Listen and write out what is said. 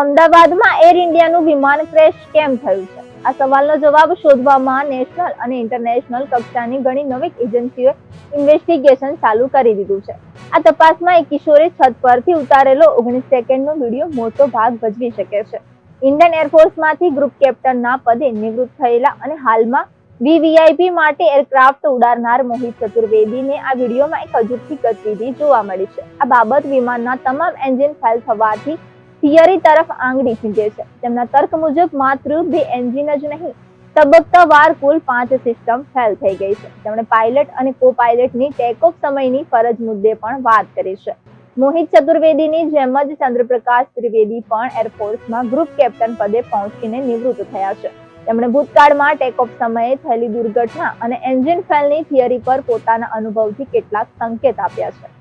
અમદાવાદમાં એર ઇન્ડિયાનું વિમાન ક્રેશ કેમ થયું છે? આ સવાલનો જવાબ શોધવામાં નેશનલ અને ઇન્ટરનેશનલ કક્ષાની ઘણી નવી એજન્સીઓએ ઇન્વેસ્ટિગેશન ચાલુ કરી દીધું છે. આ તપાસમાં એક કિશોરે છત પરથી ઉતારેલો ઓગણીસ સેકન્ડનો વીડિયો મોટો ભાગ ભજવી શકે છે. ઇન્ડિયન એરફોર્સમાંથી ગ્રુપ કેપ્ટનના પદે નિવૃત્ત થયેલા અને હાલમાં વીવીઆઈપી માટે એરક્રાફ્ટ ઉડાડનાર મોહિત ચતુર્વેદીને આ વિડીયોમાં એક અજુબથી ગતિવિધિ જોવા મળી છે. આ બાબત વિમાનના તમામ એન્જિન ફેલ થવાથી થિયરી તરફ આંગળી ચીંધે છે. તેમના તર્ક મુજબ માત્ર બે એન્જિન જ નહીં, તબક્કાવાર કુલ પાંચ સિસ્ટમ ફેલ થઈ ગઈ છે. તેમણે પાયલટ અને કો પાયલટની ટેકઓફ સમયની ફરજ મુદ્દે પણ વાત કરી છે. મોહિત ચતુર્વેદીની જેમ જ ચંદ્રપ્રકાશ ત્રિવેદી પણ એરફોર્સમાં ગ્રુપ કેપ્ટન પદે પહોંચીને નિવૃત્ત થયા છે. તેમણે ભૂતકાળમાં ટેકઓફ સમયે થયેલી દુર્ઘટના અને એન્જિન ફેલની થિયરી પર પોતાના અનુભવથી કેટલાક સંકેત આપ્યા છે.